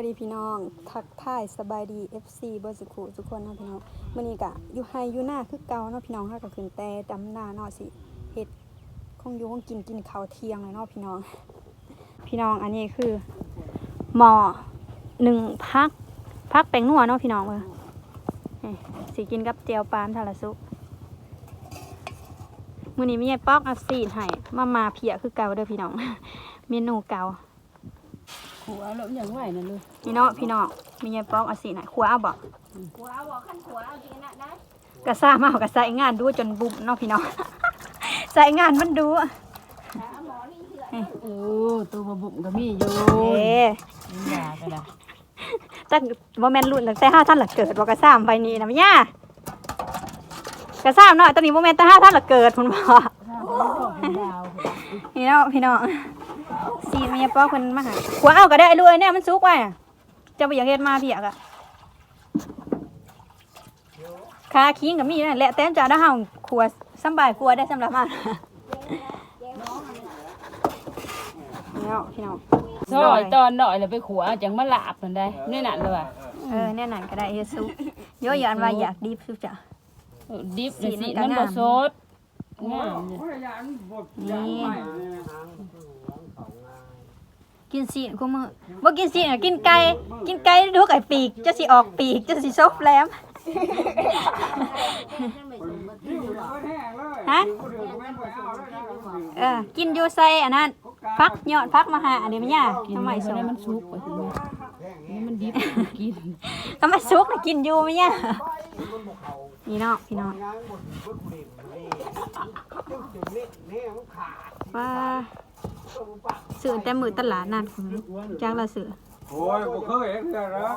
สบายดีสดีพี่น้อง ทักทายสบายดี FC เบอร์สุขุทุกคนเนาะพี่น้องมื้อนี้ก็อยู่ไฮอยู่หน้าคือเก่าเนาะพี่น้องเฮาก็ขึ้นแต่ดำหน้าเนาะสิเฮ็ดคงอยู่คงกินกินข้าวเที่ยงเลยเนาะพี่น้อง พี่น้องอันนี้คือหม้อหนึ่งพักพักแป้งนัวเนาะพี่น้องเออสิกินกับเจียวปลาทาราสุมื้อนี้มีไอ้ป๊อกเอาซีดให้มามาเพียคือเก่าเด้อพี่น้องเมนูเก่า หัวลมอย่างไหวนั่นเลยพี่น้องพี่น้องมีไงป้องเอาสีไหนขัวเอาบอกหัวบอกขั้นหัวเอาจริงนะนะกระซ่ามาเอากระใส่งานดูจนบุบเนาะพี่น้องใส่งานมันดูโอ้ตัวบะบุ่มก็มีอยู่เอ๊ยาก็ได้ตั้งว่าแม่นรุ่นตั้งแต่ห้าท่านหลักเกิดว่ากระซ่ามไปนี่นะแม่ย่ากระซ่ามเนาะตอนนี้โมเมนต์แต่ห้าท่านหลักเกิดพุ่นบ่อกนี่เนาะพี่น้อง สีมีไงป้องคนมาหาขัวเอาก็ได้รวยเนี่ยมันสุกไว้อะเจะไปอยากเฮ็ดมาเพียกอะคาคิงกับมีนั่นแหละแต่จะได้เฮาขัวสำบายขัวได้สำหรับมานี่เนาะพี่น้องซอยตอนหน่อยแล้วไปขัวจังมาลาบนั่นได้นี่นั่นเลยว่ะเออแน่นอนก็ได้เฮ็ดซุปโยอยานว่าอยากดีซุปจ้ะดิบสีสีมันก็มันบ่งามสดงามเลยนี่ กินซีนกูมือบ่กินซีนอะกินไก่กินไก่ดูไก่ปีกจะสิออกปีกจะสิซบแหลมฮะเออกินอยู่ใส่อันนั้นพักยอดพักมาหาอันนี้มันยากกินทำไมไม่สุได้กมันสุกไปทีนี้นี่มันดิบกินทำไมสุกน่ะกินอยู่มันยากนี่เนาะพี่น้องว่า สื่อแต่มือตลาดนั่นคุณจ้างละสื่อโอ้ยบ่เคยเห็นเทื่อหรอก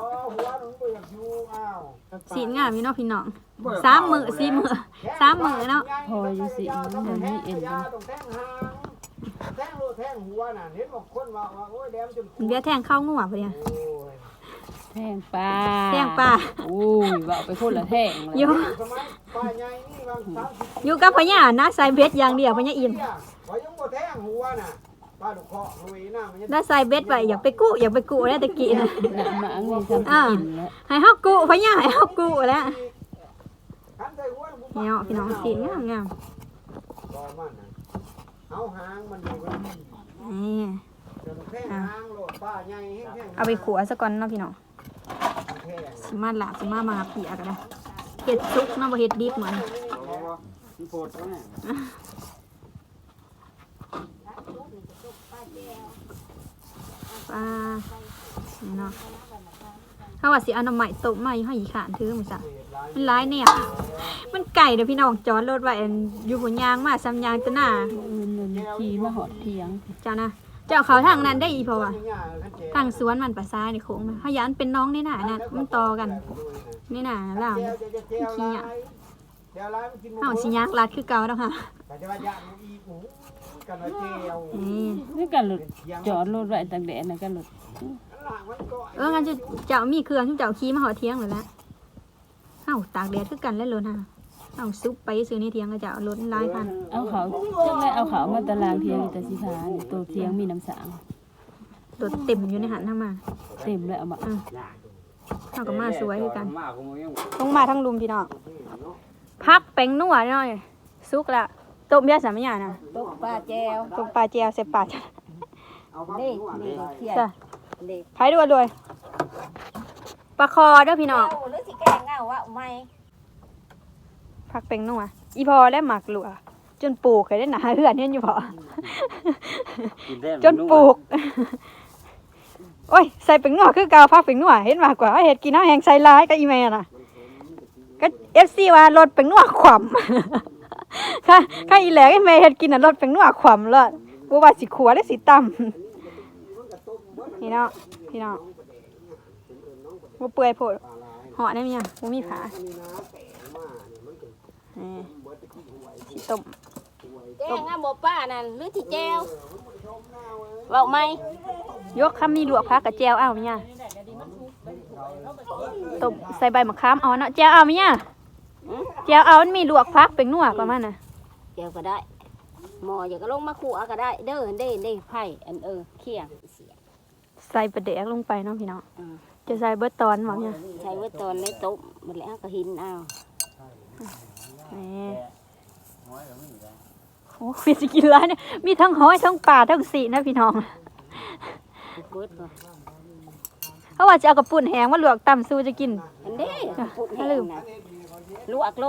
สีงามอยู่เนาะพี่น้องสามมือสี่มือสามมือเนาะพออยู่สิมันมีเอ็นกันแท่งโลแท่งหัวน่ะเห็นบอกคนว่าว่าโอ้ยแดมจนเดี๋ยวแทงเข้างัวพอดีโอ้ยแทงปลาแทงปลาโอ้ยว่าเอาไปคนละแทงเลยอยู่สมัยป้าใหญ่นี่บางสามสิบอยู่กับพญานะใส่เบ็ดอย่างเดียวพญาอิน ปีอะว่ายังบ่แท่งหัวน่ะป้าลูกเคาะลุยน้ามันยังได้ใส่เบ็ดไปอยากไปกู้อยากไปกู้แล้วตะกี้นะหนักมาอังนี้ทำกินแล้วให้เฮากู้พญาให้เฮากู้แล้วคันใส่หัวบุนี่เนาะพี่น้องสีงามงามบ่มันน่ะเอาหางมันอยู่กันนี่จนแท่งหางโลดป้าใหญ่แห้งแท่งเอาไปขัวซะก่อนเนาะพี่น้องแท่งสิมาลาบสิมามาเปียกันนะเฮ็ดซุกเนาะบ่เฮ็ดดิบเหมือนมันโพดแม่ ปลานี่เนาะถ้าว่าสิเอาน้ำใหม่ตบมาอยู่ให้อีขานถือมันซะมันหลายแนวมันไก่เด้อพี่น้องจอดรถไว้อันอยู่บนยางมาซ้ำยางตะหน้ามันขี่มาหอดเทียงเจ้านะเจ้าเขาทางนั้นได้อีเพราะว่านี่ย่าคันเจ๊ทางสวนมันปลาซ้ายนี่โค้งมันพยานเป็นน้องนี่น่ะนั่นมันต่อกันนี่น่ะล่าวเจ้าเจ้าเจ้าขี้อะเจ้าร้ายมันกินหมูเฮาสิยากลัดคือเก่าแล้วค่ะ แต่จะว่าย่างหมูอีหมูกันว่าเจียวนี่นี่กันหลุดจอดรถไว้ตั้งแต่นั่นกันหลุดหลังมันก็เอองั้นจะเจ้ามีเครื่องที่เจ้าขี่มาหอเที่ยงเลยละเฮาตากแดดคือกันแล้วโลนะเฮาซุปไปซื้อในเที่ยงก็เจ้ารถหลายคันเอาเขาจังได้เอาเขามาตารางเทียงอยู่แต่สิพานี่ตัวเทียงมีน้ำสางรถเต็มอยู่ในหันทามาเต็มเลยเอามาเฮาก็มาสวยคือกันมาของมึงยังต้องมาทั้งลุมพี่น้องพักแป้งนัวหน่อยสุกละ ต้มยาสามอย่างน่ะตกปลาแจวต้มปลาเจียวใส่ปลาจ้ะเอาพักนี่หัวนี่นี่เทียงจ้ะนี่ไผด้วยด้วยปลาคอเด้อพี่น้องหรือสิแกงเงาว่าไม่ผักเป็งนัวอีพอได้หมักหลัวจนปลูกเคยได้หนาเหือนเห็นอยู่พอจนปลูก โอ้ยใส่เป็งนัวคือเกาผักเป็งนัวเห็นมากกว่าเห็ดกินน้ำแห้งใส่ร้ายก็อีเมลน่ะก็เอฟซีว่ารถเป็งนัวขวำ ค่ะข้าอีแหลกไอเมย์เห็ดกินน่ะรถเป็งนัวขวำเลยบัว่าสิขัวได้สิตำพี่น้องพี่น้องว่าเปื่อยโพดเหาะได้มั้ยยังบ่มีผานี่สิต้มแกงอะบ่ป้านั่นหรือที่แจวเว้าไหมยกคำนี้ลวกพักกับแจวเอาเนี่ยตบใส่ใบมะขามเอาเนาะแจวเอาเนี่ยแจวเอามันมีลวกพักเป็นนัวประมาณน่ะ แจวก็ได้ หมออย่าก็ลงมาขัวก็ได้ เด้อเด้เด้ไผ่อันเออเคียงเสียใส่ปลาแดกลงไปเนาะพี่น้องอืมจะใส่เบิดตอนบ่เนี่ยใช้ไว้ตอนในโต๊ะหมดแล้วก็หินเอานี่โอ้ยจะกินร้ายเนี่ยมีทั้งหอยทั้งปลาทั้งสีนะพี่น้องเบิดก่อนเขาว่าจะเอากระปุ่นแห้งมาลวกตำสู้จะกินอันนี้ปุดแห้ลืงมนะลวกโล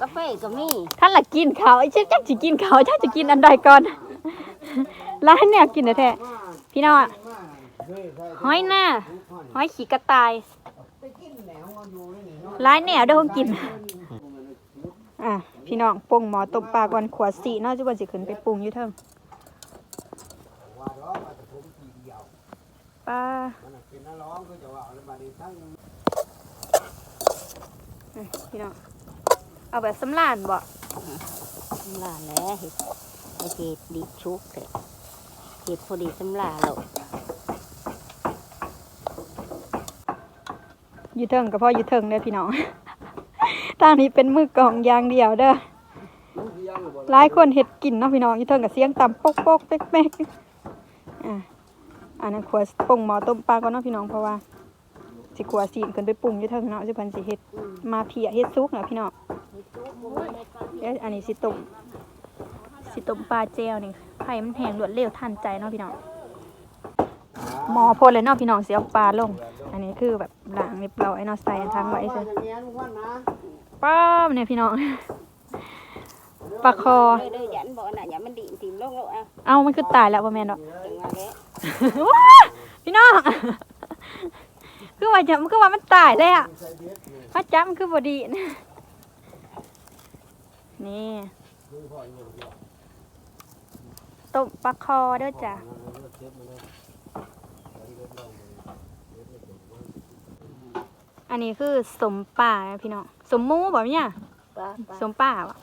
กาแฟก็มีท่านละกินเขาไอ้เจ๊จักจะกินเขาวจักจะกินอันใดก่อนร้านเนี่ยกินแท้พี่น้องอะหอยหน้าหอยขี้กระต่ายร้ายแนวเด้อคงกินอะพี่น้องปรุงหมอต้มปลาก่อนขวดสีเนาะจุบันสิขึ้นไปปรุงอยู่เทิงว่าร้องมปลาพี่น้อง เอาแบบสำลานบ่สำลาแล้วเห็ดไอเห็ดดิบชุกเลยเห็ดพอดีสำลาโลกอยู่เทิงก็พออยู่เทิงเด้อพี่น้องทางนี้เป็นมือกลองอย่างเดียวเด้อมันสิยังบ่หลายคนเห็ดกินเนาะพี่น้องอยู่เทิงกับเสียงต่ำปกปกเป๊กเป๊กอะอันนั้นขวดปรุงหมอต้มปลาก่อนเนาะพี่น้องเพราะว่า สิขวดสีขึ้นไปปรุงอยู่เทิงเนาะสิเพันสิเฮ็ดมาเพียเฮ็ดซุกเนาะพี่น้องเดี๋ยวอันนี้สิต้มสิต้มปลาแจวนี่ไข่มันแห้งรวดเร็วทันใจเนาะพี่น้องหมอพ่นเลยเนาะพี่น้องสิเอาปลาลง อันนี้คือแบบล้างเรียบร้อยเนาะใส่ทั้งไว้ว่าซะอย่างเงี้ยทุกคนนะป้าบเนี่ยพี่น้องปลาคอเด้อเด้อยันบอกน่ะอย่ามันดิ่งถิ่มลงโลกอะเอ้ามันคือตายแล้วบ่แม่นดอกจังว่าแล้วว้าพี่น้อง คือว่าจะมันคือว่ามันตายเลยอะใส่เด็ดนี่พระจับมันคือบดีนะนี่คือพ่ออีกอย่างเดียวต้มปลาคอเด้อจ้ะเอาเลือดเจ็บมาเลยเอาเลือดลงเลยอันนี้คือสมป่านะพี่น้องสมหมูบ่เนี่ยป้าป้าสมป่าบ่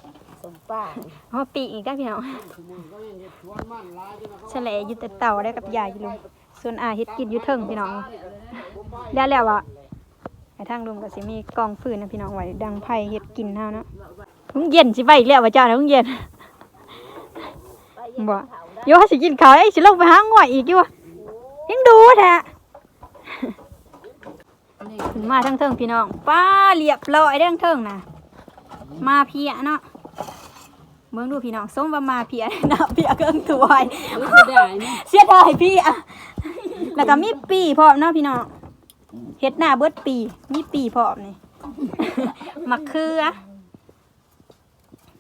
สมป้าเอามาปีกอีกได้อพี่น้องทุกมื้อก็ยังเฮ็ดชวนมันหลายจนว่าเขาแฉลอยู่แต่เต่าได้กับยายอยู่ลุงส่วนอาเฮ็ดกินอยู่เทิงพี่น้อง แล้วแล้วอะไอ้ทางลุงก็สิมีกองฟืนนะพี่น้องไว้ดังไผ่เฮ็ดกินเฮาเนาะลุงเย็นสิไปอีกแล้วว่าเจ้านะลุงเย็นบ่โยว่าสิกินข้าวไอ้ยสิลงไปหาง่วยอีกอยู่วะยังดูแท้ขึ้นมาทั้งเทิงพี่น้องป้าเรียบร้อยเด้งเทิงน่ะมาเพียเนาะเบิ่งดูพี่น้องส้มว่ามาเพียนะเพียเครื่องถวยไม่ได้นี่เสียดายพี่อะแล้วก็มีปีพร้อมเนาะพี่น้อง เฮ็ดหน้าเบิดปี มีปีพร้อมนี่มะเขือ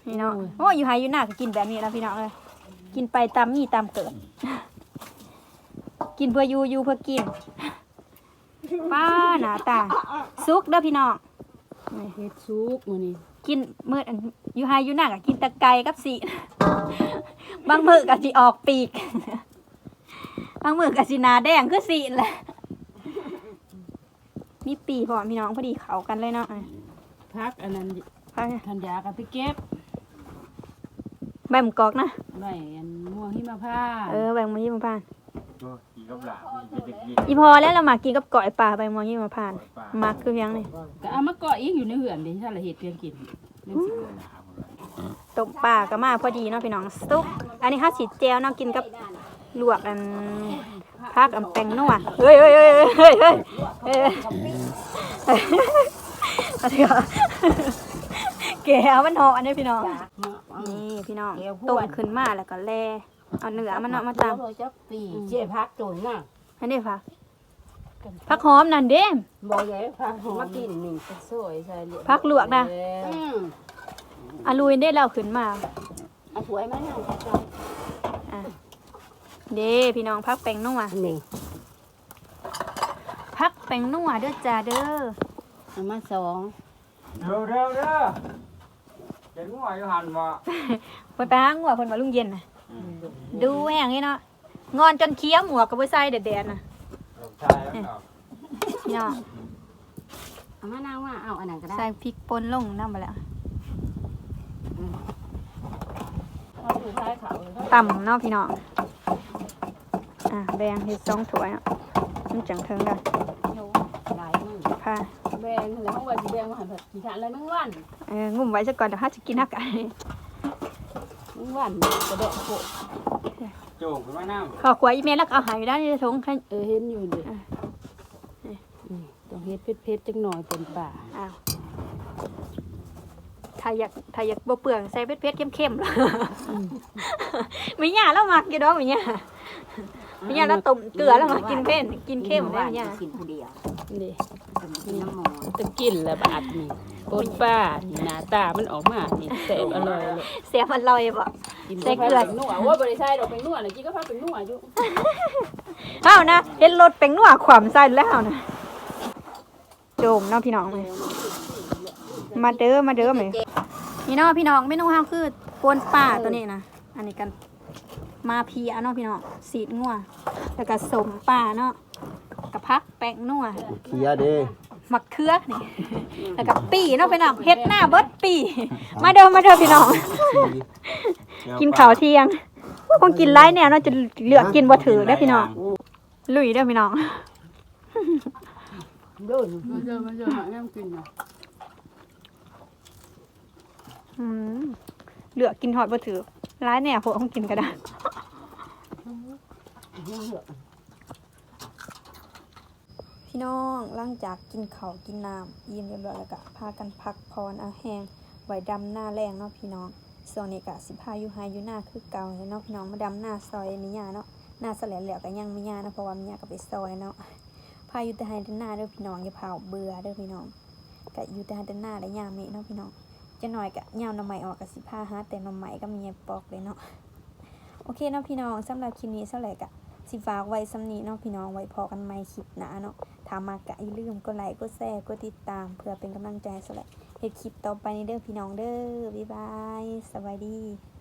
พี่น้องโอ้อยู่ไฮอยู่หน้าก็กินแบบนี้แล้วพี่น้องเลยกินไปตามมีตามเกิด กินเพื่ออยู่อยู่เพื่อกิน ป้าหน้าตาซุกเด้อพี่น้องเฮ็ดซุกมื้อนี้กินมื้ออันอยู่ไฮอยู่หน้าก็กินแตะไก่กับสีบางมื้อก็สิออกปีกบางมื้อก็สิหน้าแดงคือสีแหละ มีปีพร้อมพี่น้องพอดีเข้ากันเลยเนาะอะพักอันนั้นไปทันยากับไปเก็บใบหมูกอกนะไว้อันม่วงหิมพานต์เออใบหมูยี่มะพร้านต์กินกับหลานมีเป็นเด็กอีพอแล้วเรามากินกับก้อยปลาใบหมูยี่มะพร้านต์มักคือเพียงนี่ก็เอามาเกาะอีกอยู่ในเหือนดิถ้าละเฮ็ดเพียงกินเรื่องสิเกิดต้มปลาก็มาพอดีเนาะพี่น้องซุปอันนี้ข้าวสีเจลเนาะกินกับ ลวกอันพักอันแป้งนัวเฮ้ยเฮ้ยเฮ้ยเฮ้ยเฮ้ยเฮ้ยเฮ้ยเอาเถอะแกเอามันหออันนี้พี่น้อง นี่พี่น้องต้มขึ้นมาแล้วก็แล่เอาเนื้อมันเนาะมาตามโลจักปีเจ๊พักโจนน่ะอันนี้ผักผักหอมนั่นเด้มบ่ใหญ่พักมากินนี่สวยใส่เหยพักลวกนะอืมอาลุยได้เราขึ้นมาเอาถ้วยมานั่งอะ เด้พี่น้องพักแป้งนัวนี่พักแป้งนัวเด้อจ้าเด้อเอามาสองเร็วเร็วเด้อเห็นว่าอยู่หันว่าเพิ่นไปหางัวเพิ่นมาลุงเย็นน่ะดูแห้งนี่เนาะงอนจนเคี้ยวหมวกก็บ่ใส่แดดๆน่ะลูกชายแล้วเนาะพี่น้องเอามานางว่าเอาอันนั้นก็ได้ใส่พริกป่นลงนำไปแล้วเอาถือท้ายเขาเลยตำเนาะพี่น้อง อะแบ่งเฮ็ดสองถ้วยเนาะมันจังเทิงกันหลายมือค่ะแบงแล้วว่าสิแบงว่าหันผัดกี่ทานเลยมึงวันเอองุ่มไว้ซะก่อนเดี๋ยวเฮาจะกินฮักกันมึงวันกระโดดโผล่โจจงขึ้นมาน้ำข้าวขวายอีเมลแล้วก็เอาใหายด้านในถุงให้เออเห็นอยู่ดิอะอืมต้องเฮ็ดเผ็ดๆจังหน่อยเป็นป่าอ้าวถ้าอยากถ้าอยากบ่เปลืองใส่เผ็ดๆเข้มๆล่ะไม่ยากแล้วมักอยู่ดอกไม่ยาก ไม่ยากแล้วต้มเกลือแล้วมากินเผ็ดกินเข้มได้ไม่ยากกินผู้เดียวนี่กินน้ำหมูจะกินแล้วบาดนี่ปนป้านี่หน้าตามันออกมานี่แซ่บอร่อยเลยเสียมันลอยบ่กินใส่เกลือนัวว่าบ่ได้ใส่ดอกเป็นนัวน่ะกินก็พาเป็นนัวอยู่เฮานะเห็นรถเป็นนัวขวามใส่แล้วนะโจมเนาะพี่น้องเลยมาเด้อมาเด้อแหมนี่เนาะพี่น้องเมนูเฮาคือปนป่าตัวนี้นะอันนี้กัน มาเพียเนาะพี่น้องสีดงัวแล้วก็สมป่าเนาะกับพักแป้งนัวเคียเด้มักเขือนี่ แล้วก็ปีเนาะพี่น้องเฮ็ดหน้าเบิดปี มาเด้อมาเด้อพี่น้อง กินข้าวเที่ยงคงกินหลายแนวเนาะจะเหลือกินบ่ถือเด้อพี่น้อง ลุยเด้อพี่น้องเด้อมาเจอมาเจอหาแง่กินน่ะอืมเหลือกินหอดบ่ถือร้ายเนี่ยพวกคงกินก็ได้ พี่น้องหลังจากกินเขากินน้ำยิ้มเรียบร้อยแล้วก็พากันพักพรเอาแห้งไว้ดำหน้าแรงเนาะพี่น้องส่วนนี้ก็สิพาอยู่ไฮอยู่หน้าคือเก่าเนาะพี่น้องมาดำหน้าซอยมิยาเนาะหน้าแสลนเหลวก็ยังมิยาเนาะเพราะว่ามิยาก็ไปซอยเนาะพาอยู่แต่ไฮแต่หน้าเด้อพี่น้องอย่าเผาเบื่อเด้อพี่น้องก็อยู่แต่ไฮแต่หน้าและยามนี้เนาะพี่น้องจะหน่อยกะยาวหน้ำใหม่ออกกับสิผ้าฮะแต่หน้ำใหม่ก็มีปอกเลยเนาะโอเคเนาะพี่น้องสำหรับคลิปนี้เท่าไหร่กะ สิฝากไว้สำนีเนาะพี่น้องไว้พอกันไหม่คลิปหน้าเนาะถามมากะอย่าลืมกดไลค์กดแชร์กดติดตาม เพื่อเป็นกำลังใจสำหรับเฮ็ดคลิปต่อไปในเด้อพี่น้องเด้อบ๊ายบายสวัสดี